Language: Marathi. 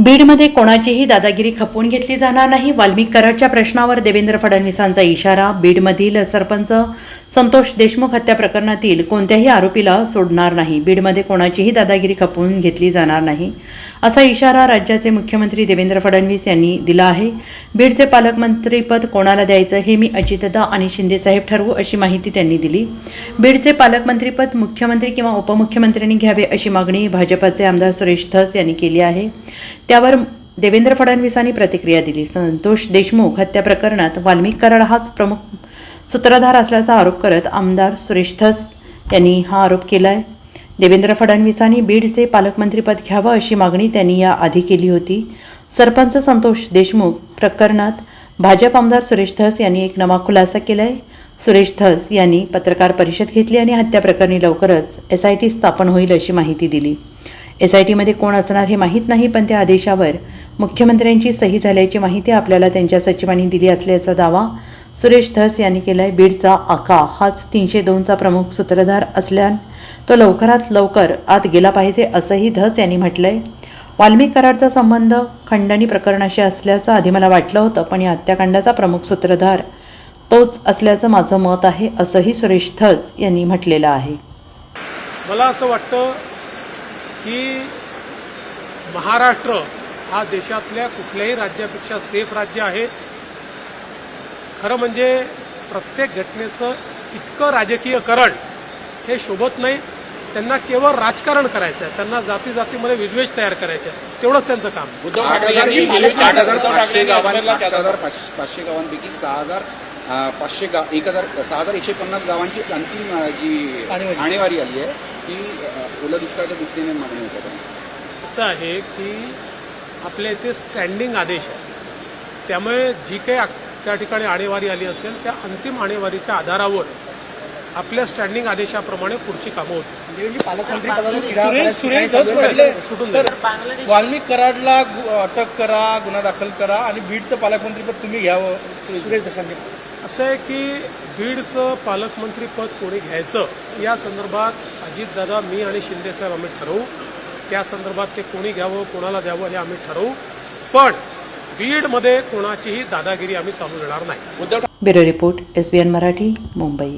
बीडमध्ये कोणाचीही दादागिरी खपवून घेतली जाणार नाही. वाल्मिक कराडच्या प्रश्नावर देवेंद्र फडणवीसांचा इशारा बीडमधील सरपंच संतोष देशमुख हत्या प्रकरणातील कोणत्याही आरोपीला सोडणार नाही. बीडमध्ये कोणाचीही दादागिरी खपवून घेतली जाणार नाही असा इशारा राज्याचे मुख्यमंत्री देवेंद्र फडणवीस यांनी दिला आहे. बीडचे पालकमंत्रीपद कोणाला द्यायचं हे मी अजितदा आणि शिंदेसाहेब ठरवू अशी माहिती त्यांनी दिली. बीडचे पालकमंत्रीपद मुख्यमंत्री किंवा उपमुख्यमंत्र्यांनी घ्यावे अशी मागणी भाजपाचे आमदार सुरेश धस यांनी केली आहे. त्यावर देवेंद्र फडणवीसांनी प्रतिक्रिया दिली. संतोष देशमुख हत्या प्रकरणात वाल्मिक कराड हाच प्रमुख सूत्रधार असल्याचा आरोप करत आमदार सुरेश धस यांनी हा आरोप केला आहे देवेंद्र फडणवीसांनी बीडचे पालकमंत्रीपद घ्यावं अशी मागणी त्यांनी या आधी केली होती. सरपंच संतोष देशमुख प्रकरणात भाजप आमदार सुरेश धस यांनी एक नवा खुलासा केला आहे सुरेश धस यांनी पत्रकार परिषद घेतली आणि हत्या प्रकरणी लवकरच एस आय टी स्थापन होईल अशी माहिती दिली. एस आय टीमध्ये कोण असणार हे माहीत नाही पण त्या आदेशावर मुख्यमंत्र्यांची सही झाल्याची माहिती आपल्याला त्यांच्या सचिवांनी दिली असल्याचा दावा सुरेश धस यांनी केला आहे बीडचा आका हाच तीनशे दोनचा प्रमुख सूत्रधार असल्यान तो लवकरात लवकर आत गेला पाहिजे असंही धस यांनी म्हटलंय. वाल्मिक करारचा संबंध खंडणी प्रकरणाशी असल्याचं आधी मला वाटलं होतं पण या हत्याकांडाचा प्रमुख सूत्रधार तोच असल्याचं माझं मत आहे असंही सुरेश धस यांनी म्हटलेलं आहे. मला असं वाटतं की महाराष्ट्र हा देशातल्या कुठल्याही राज्यापेक्षा सेफ राज्य आहे. खरं म्हणजे प्रत्येक घटनेचं इतकं राजकीयकरण हे शोभत नाही. त्यांना केवळ राजकारण करायचं आहे त्यांना जाती जातीमध्ये विद्वेष तयार करायचे आहे तेवढंच त्यांचं काम. उद्धव आठ ठाकरे पाचशे गावांपैकी सहा हजार पाचशे गाव एक हजार सहा हजार एकशे पन्नास गावांची अंतिम जी आणेवारी आली आहे. ती अं, ओल्या दुष्काळाच्या दृष्टीने मागणी होत आहे असं आहे की आपल्या इथे स्टँडिंग आदेश आहे. त्यामुळे जी काही त्या ठिकाणी आणेवारी आली असेल त्या अंतिम आणेवारीच्या आधारावर आपल्या स्टँडिंग आदेशाप्रमाणे पुढची कामं सर वाल्मिक कराडला अटक करा गुन्हा दाखल करा आणि बीडचं पालकमंत्रीपद तुम्ही घ्यावं. सुरेश दसांनी असं आहे की बीडचं पालकमंत्रीपद कोणी घ्यायचं या संदर्भात अजितदादा मी आणि शिंदेसाहेब आम्ही ठरवू. त्या संदर्भात ते कोणी घ्यावं कोणाला द्यावं हे आम्ही ठरवू. पण बीडमध्ये कोणाचीही दादागिरी आम्ही चालू देणार नाही. Uddhav bureau report S B N Marathi Mumbai.